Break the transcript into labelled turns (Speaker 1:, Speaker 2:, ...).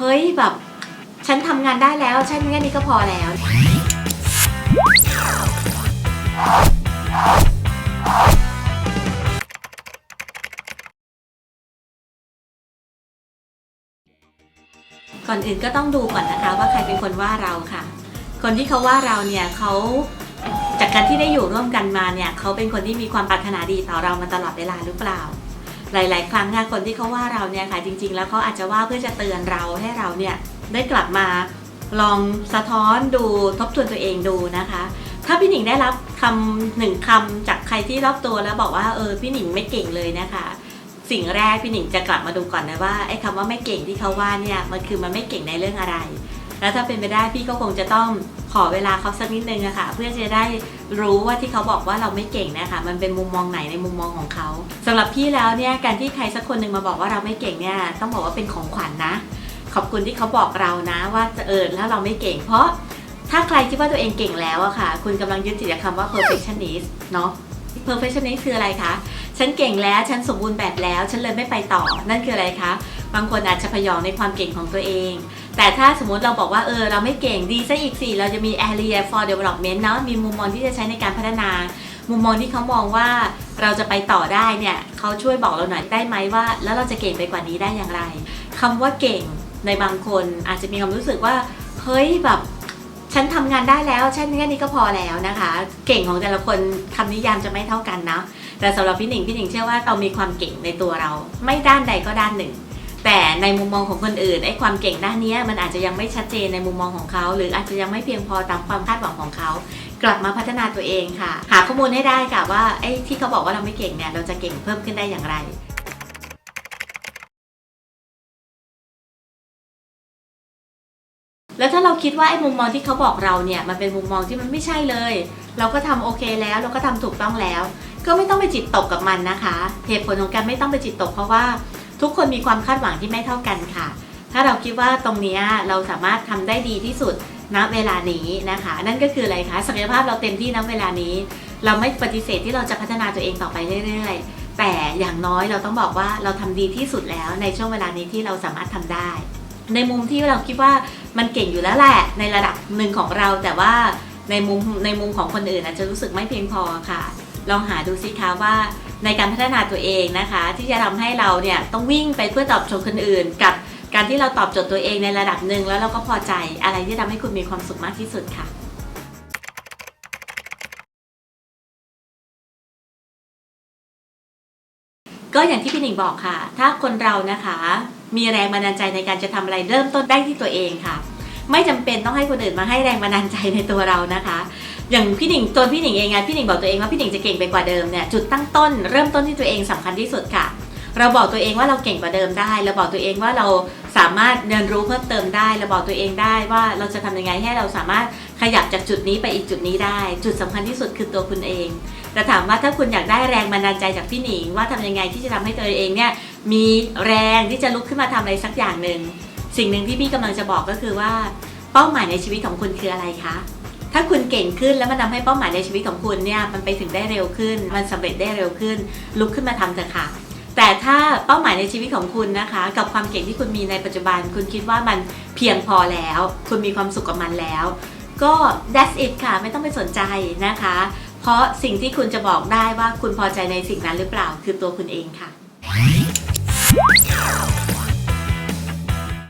Speaker 1: เฮ้ยแบบ ฉันทำงานได้แล้วฉันแค่นี้ก็พอแล้วก่อนอื่นก็ต้องดูก่อนนะคะว่าใครเป็นคนว่าเราค่ะ คนที่เขาว่าเราเนี่ยเขาจากการที่ได้อยู่ร่วมกันมาเนี่ยเขาเป็นคนที่มีความปรารถนาดีต่อเรามาตลอดเวลาหรือเปล่า หลาย ๆ ครั้งเนี่ยคนที่เขาว่าเราเนี่ยค่ะจริง ๆ แล้วเขาอาจจะว่าเพื่อจะเตือนเราให้เราเนี่ยได้กลับมาลองสะท้อนดูทบทวนตัวเองดูนะคะ ถ้าพี่หนิงได้รับคำหนึ่งคำจากใครที่รอบตัวแล้วบอกว่าเออพี่หนิงไม่เก่งเลยนะคะ สิ่งแรกพี่หนิงจะกลับมาดูก่อนนะว่าไอ้คำว่าไม่เก่งที่เขาว่าเนี่ยมันคือมันไม่เก่งในเรื่องอะไร แล้วถ้าเป็นไปได้พี่ก็คงจะต้องขอเวลาเขาสักนิดนึงอะค่ะ เพื่อจะได้รู้ว่าที่เขาบอกว่าเราไม่เก่งนะคะมันเป็นมุมมองไหนในมุมมองของเขาสำหรับพี่แล้วเนี่ยการที่ใครสักคนหนึ่งมาบอกว่าเราไม่เก่งเนี่ยต้องบอกว่าเป็นของขวัญนะ ขอบคุณที่เขาบอกเรานะ ว่าเออแล้วเราไม่เก่ง เพราะถ้าใครคิดว่าตัวเองเก่งแล้วอะค่ะ คุณกำลังยึดติดกับคำว่า perfectionist เนาะ perfectionist คืออะไรคะฉันเก่งแล้วฉันสมบูรณ์แบบแล้ว ฉันเลยไม่ไปต่อ นั่นคืออะไรคะบางคนอาจจะพยองในความเก่งของตัวเอง แต่ถ้าสมมติเราบอกว่าเออเราไม่เก่งดีซะอีกสิเราจะมี area for development เนาะมีมุมมองที่จะใช้ในการพัฒนามุมมองที่เขามองว่าเราจะไปต่อได้เนี่ยเขาช่วยบอกเราหน่อยได้ไหมว่า แล้วเราจะเก่งไปกว่านี้ได้อย่างไรคำว่าเก่งในบางคนอาจจะมีความรู้สึกว่าเฮ้ยแบบ ฉันทำงานได้แล้วฉันแค่นี้ก็พอแล้วนะคะ เก่งของแต่ละคนคำนิยามจะไม่เท่ากันนะ แต่สำหรับพี่หนิงพี่หนิงเชื่อว่าเรามีความเก่งในตัวเรา ไม่ด้านใดก็ด้านหนึ่ง แต่ในมุมมองของคนอื่นไอ้ความเก่งด้านเนี้ยมันอาจจะยังไม่ชัดเจนในมุมมองของเขา หรืออาจจะยังไม่เพียงพอตามความคาดหวังของเขา กลับมาพัฒนาตัวเองค่ะ หาข้อมูลให้ได้ค่ะว่าไอ้ที่เขาบอกว่าเราไม่เก่งเนี่ยเราจะเก่งเพิ่มขึ้นได้อย่างไร แล้วถ้าเราคิดว่าไอ้มุมมองที่เขาบอกเราเนี่ยมันเป็นมุมมองที่มันไม่ใช่เลย เราก็ทำโอเคแล้วเราก็ทำถูกต้องแล้ว ก็ไม่ต้องไปจิตตกกับมันนะคะเหตุผลของการไม่ต้องไปจิตตกเพราะว่าทุกคนมีความคาดหวังที่ไม่เท่ากันค่ะ ถ้าเราคิดว่าตรงนี้เราสามารถทำได้ดีที่สุดณเวลานี้นะคะ นั่นก็คืออะไรคะศักยภาพเราเต็มที่ณเวลานี้ เราไม่ปฏิเสธที่เราจะพัฒนาตัวเองต่อไปเรื่อยๆ แต่อย่างน้อยเราต้องบอกว่าเราทำดีที่สุดแล้วในช่วงเวลานี้ที่เราสามารถทำได้ ในมุมที่เราคิดว่ามันเก่งอยู่แล้วแหละในระดับหนึ่งของเราแต่ว่าในมุมในมุมของคนอื่นอาจจะรู้สึกไม่เพียงพอค่ะ ลองหาดูสิคะว่าในการพัฒนาตัวเองนะคะ ที่จะทำให้เราเนี่ยต้องวิ่งไปเพื่อตอบโจทย์คนอื่น กับการที่เราตอบโจทย์ตัวเองในระดับหนึ่งแล้วเราก็พอใจอะไรที่ทำให้คุณมีความสุขมากที่สุดค่ะก็อย่างที่พี่หนิงบอกค่ะ ถ้าคนเรานะคะ มีแรงบันดาลใจในการจะทำอะไรเริ่มต้นได้ที่ตัวเองค่ะ ไม่จำเป็นต้องให้คนอื่นมาให้แรงบันดาลใจในตัวเรานะคะ อย่างพี่หนิงตัวพี่หนิงเองไงพี่หนิงบอกตัวเองว่าพี่หนิงจะเก่งไปกว่าเดิมเนี่ยจุดตั้งต้นเริ่มต้นที่ตัวเองสำคัญที่สุดค่ะ เราบอกตัวเองว่าเราเก่งกว่าเดิมได้ เราบอกตัวเองว่าเราสามารถเรียนรู้เพิ่มเติมได้ เราบอกตัวเองได้ว่าเราจะทำยังไงให้เราสามารถขยับจากจุดนี้ไปอีกจุดนี้ได้ จุดสำคัญที่สุดคือตัวคุณเองแต่ถามว่าถ้าคุณอยากได้แรงบันดาลใจจากพี่หนิงว่าทำยังไงที่จะทำให้ตัวเองเนี่ย มีแรงที่จะลุกขึ้นมาทำอะไรสักอย่างหนึ่งสิ่งหนึ่งที่พี่กำลังจะบอกก็คือว่า เป้าหมายในชีวิตของคุณคืออะไรคะถ้าคุณเก่งขึ้นแล้วมันทาให้เป้าหมายในชีวิตของคุณเนี่ยมันไปถึงได้เร็วขึ้น มันสำเร็จได้เร็วขึ้น ลุกขึ้นมาทำเถอะค่ะ แต่ถ้าเป้าหมายในชีวิตของคุณนะคะ กับความเก่งที่คุณมีในปัจจุบัน คุณคิดว่ามันเพียงพอแล้ว คุณมีความสุขกับมันแล้ว ก็ that's it ค่ะไม่ต้องไปสนใจนะคะ เพราะสิ่งที่คุณจะบอกได้ว่าคุณพอใจในสิ่งนั้นหรือเปล่า คือตัวคุณเองค่ะ Yeah.